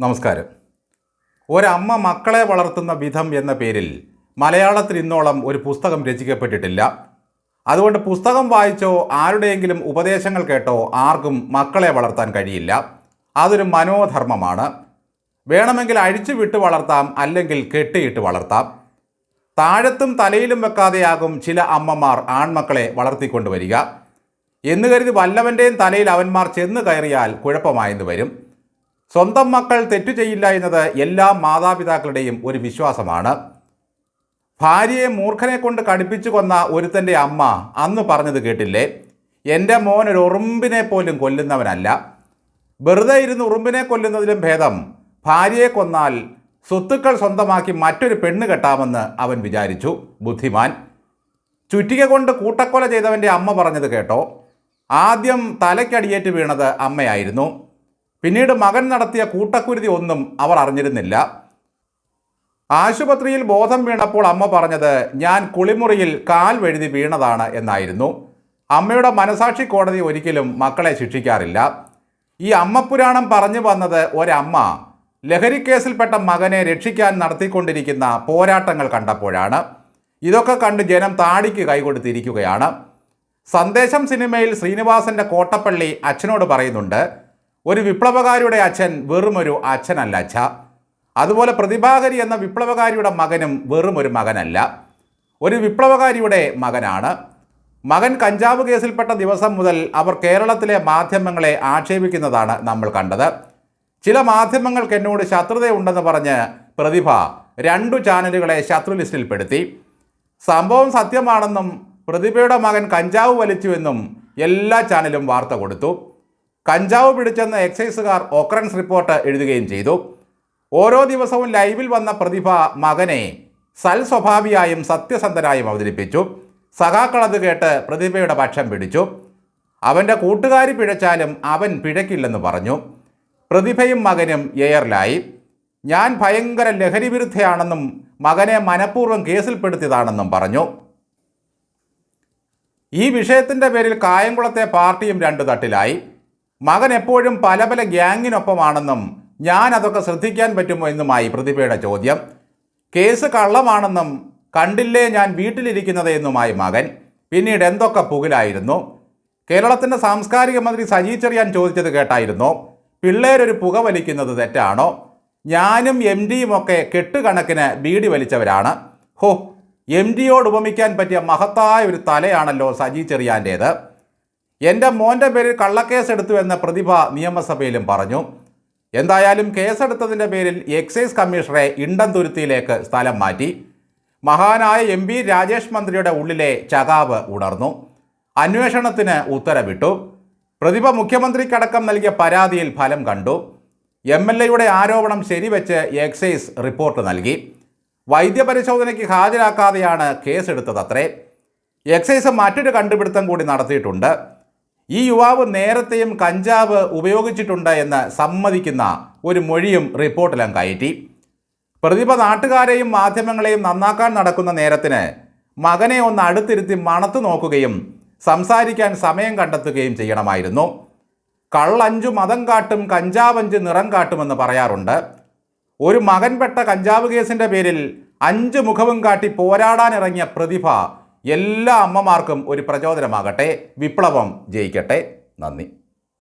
നമസ്കാരം. ഒരമ്മ മക്കളെ വളർത്തുന്ന വിധം എന്ന പേരിൽ മലയാളത്തിൽ ഇന്നോളം ഒരു പുസ്തകം രചിക്കപ്പെട്ടിട്ടില്ല. അതുകൊണ്ട് പുസ്തകം വായിച്ചോ ആരുടെയെങ്കിലും ഉപദേശങ്ങൾ കേട്ടോ ആർക്കും മക്കളെ വളർത്താൻ കഴിയില്ല. അതൊരു മനോധർമ്മമാണ്. വേണമെങ്കിൽ അഴിച്ചു വിട്ട് വളർത്താം അല്ലെങ്കിൽ കെട്ടിയിട്ട് വളർത്താം. താഴത്തും തലയിലും വെക്കാതെയാകും ചില അമ്മമാർ ആൺമക്കളെ വളർത്തിക്കൊണ്ടുവരിക. എന്ന് കരുതി വല്ലവന്റെയും തലയിൽ അവന്മാർ ചെന്ന് കയറിയാൽ കുഴപ്പമായെന്ന് വരും. സ്വന്തം മക്കൾ തെറ്റു ചെയ്യില്ല എന്നത് എല്ലാ മാതാപിതാക്കളുടെയും ഒരു വിശ്വാസമാണ്. ഭാര്യയെ മൂർഖനെ കൊണ്ട് കടുപ്പിച്ചു കൊന്ന ഒരുത്തന്റെ അമ്മ അന്ന് പറഞ്ഞത് കേട്ടില്ലേ? എന്റെ മോൻ ഒരു ഉറുമ്പിനെ പോലും കൊല്ലുന്നവനല്ല. വെറുതെ ഇരുന്ന് ഉറുമ്പിനെ കൊല്ലുന്നതിലും ഭേദം ഭാര്യയെ കൊന്നാൽ സ്വത്തുക്കൾ സ്വന്തമാക്കി മറ്റൊരു പെണ്ണ് കെട്ടാമെന്ന് അവൻ വിചാരിച്ചു. ബുദ്ധിമാൻ. ചുറ്റിക കൊണ്ട് കൂട്ടക്കൊല ചെയ്തവന്റെ അമ്മ പറഞ്ഞത് കേട്ടോ. ആദ്യം തലയ്ക്കടിയേറ്റ് വീണത് അമ്മയായിരുന്നു. പിന്നീട് മകൻ നടത്തിയ കൂട്ടക്കുരുതി ഒന്നും അവർ അറിഞ്ഞിരുന്നില്ല. ആശുപത്രിയിൽ ബോധം വീണപ്പോൾ അമ്മ പറഞ്ഞത് ഞാൻ കുളിമുറിയിൽ കാൽ വഴുതി വീണതാണ് എന്നായിരുന്നു. അമ്മയുടെ മനസാക്ഷി കോടതി ഒരിക്കലും മക്കളെ ശിക്ഷിക്കാറില്ല. ഈ അമ്മപുരാണം പറഞ്ഞു വന്നത് ഒരമ്മ ലഹരിക്കേസിൽപ്പെട്ട മകനെ രക്ഷിക്കാൻ നടത്തിക്കൊണ്ടിരിക്കുന്ന പോരാട്ടങ്ങൾ കണ്ടപ്പോഴാണ്. ഇതൊക്കെ കണ്ട് ജനം താടിക്ക് കൈകൊടുത്തിരിക്കുകയാണ്. സന്ദേശം സിനിമയിൽ ശ്രീനിവാസന്റെ കോട്ടപ്പള്ളി അച്ഛനോട് പറയുന്നുണ്ട് ഒരു വിപ്ലവകാരിയുടെ അച്ഛൻ വെറുമൊരു അച്ഛനല്ല അച്ഛ. അതുപോലെ പ്രതിഭാകരി എന്ന വിപ്ലവകാരിയുടെ മകനും വെറും ഒരു മകനല്ല. ഒരു വിപ്ലവകാരിയുടെ മകനാണ്. മകൻ കഞ്ചാവ് കേസിൽപ്പെട്ട ദിവസം മുതൽ അവർ കേരളത്തിലെ മാധ്യമങ്ങളെ ആക്ഷേപിക്കുന്നതാണ് നമ്മൾ കണ്ടത്. ചില മാധ്യമങ്ങൾക്ക് എന്നോട് ശത്രുതയുണ്ടെന്ന് പറഞ്ഞ് പ്രതിഭ രണ്ടു ചാനലുകളെ ശത്രു ലിസ്റ്റിൽപ്പെടുത്തി. സംഭവം സത്യമാണെന്നും പ്രതിഭയുടെ മകൻ കഞ്ചാവ് വലിച്ചുവെന്നും എല്ലാ ചാനലും വാർത്ത കൊടുത്തു. കഞ്ചാവ് പിടിച്ചെന്ന് എക്സൈസുകാർ ഒക്രൻസ് റിപ്പോർട്ട് എഴുതുകയും ചെയ്തു. ഓരോ ദിവസവും ലൈവിൽ വന്ന പ്രതിഭ മകനെ സൽസ്വഭാവിയായും സത്യസന്ധനായും അവതരിപ്പിച്ചു. സഖാക്കളത് കേട്ട് പ്രതിഭയുടെ പക്ഷം പിടിച്ചു. അവന്റെ കൂട്ടുകാരി പിഴച്ചാലും അവൻ പിഴക്കില്ലെന്ന് പറഞ്ഞു. പ്രതിഭയും മകനും എയറിലായി. ഞാൻ ഭയങ്കര ലഹരി വിരുദ്ധയാണെന്നും മകനെ മനഃപൂർവം കേസിൽപ്പെടുത്തിയതാണെന്നും പറഞ്ഞു. ഈ വിഷയത്തിന്റെ പേരിൽ കായംകുളത്തെ പാർട്ടിയും രണ്ടു തട്ടിലായി. മകൻ എപ്പോഴും പല പല ഗ്യാങ്ങിനൊപ്പമാണെന്നും ഞാൻ അതൊക്കെ ശ്രദ്ധിക്കാൻ പറ്റുമോ എന്നുമായി പ്രതിഭയുടെ ചോദ്യം. കേസ് കള്ളമാണെന്നും കണ്ടില്ലേ ഞാൻ വീട്ടിലിരിക്കുന്നത് എന്നുമായി മകൻ. പിന്നീട് എന്തൊക്കെ പുകിലായിരുന്നു? കേരളത്തിന്റെ സാംസ്കാരിക മന്ത്രി സജി ചെറിയാൻ ചോദിച്ചത് കേട്ടായിരുന്നു? പിള്ളേരൊരു പുക വലിക്കുന്നത് തെറ്റാണോ? ഞാനും എം ഡിയും ഒക്കെ കെട്ടുകണക്കിന് ബീഡി വലിച്ചവരാണ്. ഹോ എം ഡിയോട് ഉപമിക്കാൻ പറ്റിയ മഹത്തായ ഒരു തലയാണല്ലോ സജി ചെറിയാന്റേത് എന്റെ മോന്റെ പേരിൽ കള്ളക്കേസ് എടുത്തു എന്ന പ്രതിഭ നിയമസഭയിലും പറഞ്ഞു. എന്തായാലും കേസെടുത്തതിന്റെ പേരിൽ എക്സൈസ് കമ്മീഷണറെ ഇണ്ടംതുരുത്തിയിലേക്ക് സ്ഥലം മാറ്റി. മഹാനായ എം പി രാജേഷ് മന്ത്രിയുടെ ഉള്ളിലെ ചകാവ് ഉണർന്നു. അന്വേഷണത്തിന് ഉത്തരവിട്ടു. പ്രതിഭ മുഖ്യമന്ത്രിക്കടക്കം നൽകിയ പരാതിയിൽ ഫലം കണ്ടു. എം എൽ എയുടെ ആരോപണം ശരിവെച്ച് എക്സൈസ് റിപ്പോർട്ട് നൽകി. വൈദ്യപരിശോധനയ്ക്ക് ഹാജരാക്കാതെയാണ് കേസെടുത്തതത്രേ. എക്സൈസ് മറ്റൊരു കണ്ടുപിടുത്തം കൂടി നടത്തിയിട്ടുണ്ട്. ഈ യുവാവ് നേരത്തെയും കഞ്ചാവ് ഉപയോഗിച്ചിട്ടുണ്ട് എന്ന് സമ്മതിക്കുന്ന ഒരു മൊഴിയും റിപ്പോർട്ടിലും കയറ്റി. പ്രതിഭ നാട്ടുകാരെയും മാധ്യമങ്ങളെയും നന്നാക്കാൻ നടക്കുന്ന നേരത്തിന് മകനെ ഒന്ന് അടുത്തിരുത്തി മണത്തു നോക്കുകയും സംസാരിക്കാൻ സമയം കണ്ടെത്തുകയും ചെയ്യണമായിരുന്നു. കള്ളഞ്ചു മതം കാട്ടും കഞ്ചാവഞ്ച് നിറം കാട്ടുമെന്ന് പറയാറുണ്ട്. ഒരു മകൻ പെട്ട കഞ്ചാവ് കേസിന്റെ പേരിൽ അഞ്ച് മുഖവും കാട്ടി പോരാടാനിറങ്ങിയ പ്രതിഭ എല്ലാ അമ്മമാർക്കും ഒരു പ്രചോദനമാകട്ടെ. വിപ്ലവം ജയിക്കട്ടെ. നന്ദി.